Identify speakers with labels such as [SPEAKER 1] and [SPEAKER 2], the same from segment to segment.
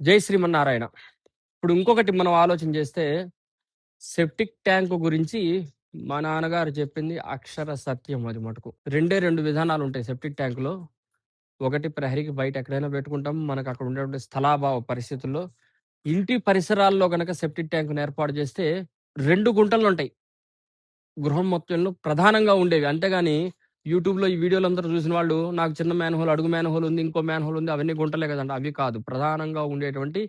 [SPEAKER 1] జై శ్రీమన్నారాయణ. ఇప్పుడు ఇంకొకటి మనం ఆలోచన చేస్తే సెప్టిక్ ట్యాంక్ గురించి మా నాన్నగారు చెప్పింది అక్షర సత్యం అది మటుకు. రెండే రెండు విధానాలు ఉంటాయి సెప్టిక్ ట్యాంకులో ఒకటి ప్రహరికి బయట ఎక్కడైనా పెట్టుకుంటాం మనకు అక్కడ ఉండేటువంటి స్థలాభావ పరిస్థితుల్లో. ఇంటి పరిసరాల్లో కనుక సెప్టిక్ ట్యాంకును ఏర్పాటు చేస్తే రెండు గుంటలు ఉంటాయి. గృహం మొత్తంలో ప్రధానంగా ఉండేవి. అంతేగాని యూట్యూబ్లో ఈ వీడియోలు అందరూ చూసిన వాళ్ళు నాకు చిన్న మ్యాన్ హోల్ అడుగు మ్యాన్ హోల్ ఉంది ఇంకో మ్యాన్ హోల్ ఉంది అవన్నీ గుంటలే కదండి. అవి కాదు. ప్రధానంగా ఉండేటువంటి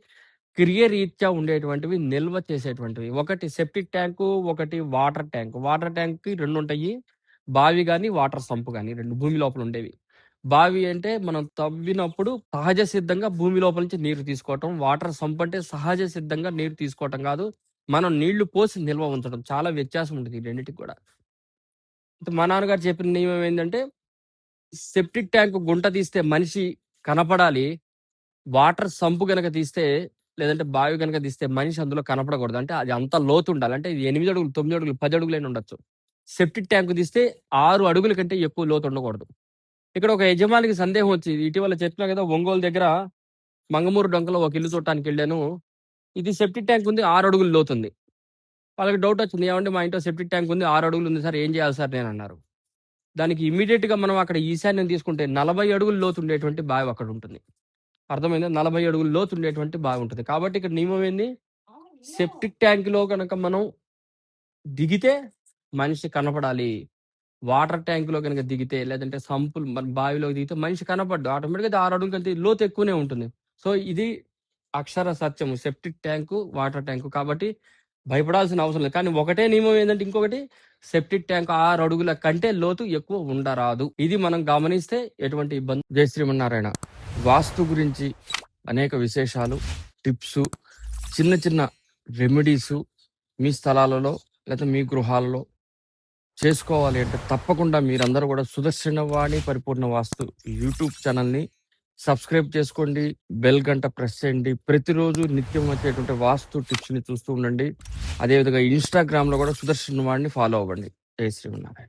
[SPEAKER 1] క్రియరీత్యా ఉండేటువంటివి నిల్వ చేసేటువంటివి. ఒకటి సెప్టిక్ ట్యాంకు ఒకటి వాటర్ ట్యాంక్ వాటర్ ట్యాంక్కి రెండు ఉంటాయి. బావి కానీ వాటర్ సంపు కానీ రెండు భూమి లోపల ఉండేవి. బావి అంటే మనం తవ్వినప్పుడు సహజ సిద్ధంగా భూమి లోపల నుంచి నీరు తీసుకోవటం. వాటర్ సంప్ అంటే సహజ సిద్ధంగా నీరు తీసుకోవటం కాదు. మనం నీళ్ళు పోసి నిల్వ ఉంచడం చాలా వ్యత్యాసం ఉంటుంది రెండింటికి కూడా. మా నాన్నగారు చెప్పిన నియమం ఏంటంటే సెప్టిక్ ట్యాంక్ గుంట తీస్తే మనిషి కనపడాలి వాటర్ సంపు గనక తీస్తే లేదంటే బావి గనక తీస్తే మనిషి అందులో కనపడకూడదు. అంటే అది అంత లోతు ఉండాలి. అంటే ఇది ఎనిమిది అడుగులు తొమ్మిది అడుగులు పది అడుగులైనా ఉండొచ్చు. సెప్టిక్ ట్యాంక్ తీస్తే ఆరు అడుగుల కంటే ఎక్కువ లోతు ఉండకూడదు. ఇక్కడ ఒక యజమానికి సందేహం వచ్చింది. ఇటీవల చెప్పినా కదా ఒంగోలు దగ్గర మంగమూరు డొంకలో ఒక ఇల్లు చూడటానికి వెళ్ళాను. ఇది సెప్టిక్ ట్యాంక్ ఉంది ఆరు అడుగులు లోతుంది. వాళ్ళకి డౌట్ వచ్చింది. ఏమంటే మా ఇంట్లో సెప్టిక్ ట్యాంక్ ఉంది ఆరు అడుగులు ఉంది సార్ ఏం చేయాలి సార్ నేను అన్నారు దానికి ఇమీడియట్గా మనం అక్కడ ఈశాన్యం తీసుకుంటే నలభై అడుగులు లోతు ఉండేటువంటి బావి అక్కడ ఉంటుంది. అర్థమైందా? నలభై అడుగులు లోతు ఉండేటువంటి బావి ఉంటుంది. కాబట్టి ఇక్కడ నియమం ఏంది? సెప్టిక్ ట్యాంక్లో కనుక మనం దిగితే మనిషి కనపడాలి. వాటర్ ట్యాంక్లో కనుక దిగితే లేదంటే సంపులు మన బావిలో దిగితే మనిషి కనపడ్డు. ఆటోమేటిక్గా ఆరు అడుగులు కంటే లోతు ఎక్కువనే ఉంటుంది. సో ఇది అక్షర సత్యము. సెప్టిక్ ట్యాంకు వాటర్ ట్యాంకు కాబట్టి భయపడాల్సిన అవసరం లేదు. కానీ ఒకటే నియమం ఏంటంటే ఇంకొకటి సెప్టిక్ ట్యాంక్ ఆరు అడుగుల కంటే లోతు ఎక్కువ ఉండరాదు. ఇది మనం గమనిస్తే ఎటువంటి ఇబ్బంది జై శ్రీమన్నారాయణ. వాస్తు గురించి అనేక విశేషాలు టిప్స్ చిన్న చిన్న రెమెడీస్ మీ స్థలాలలో లేదా మీ గృహాలలో చేసుకోవాలి అంటే తప్పకుండా మీరందరూ కూడా సుదర్శన వాణి పరిపూర్ణ వాస్తు యూట్యూబ్ ఛానల్ని సబ్స్క్రైబ్ చేసుకోండి బెల్ గంట ప్రెస్ చేయండి. ప్రతిరోజు నిత్యం వచ్చేటువంటి వాస్తు టిప్స్ని చూస్తూ ఉండండి. అదేవిధంగా ఇన్స్టాగ్రామ్లో కూడా సుదర్శన్ వాడిని ఫాలో అవ్వండి. జై శ్రీమన్నారాయణ.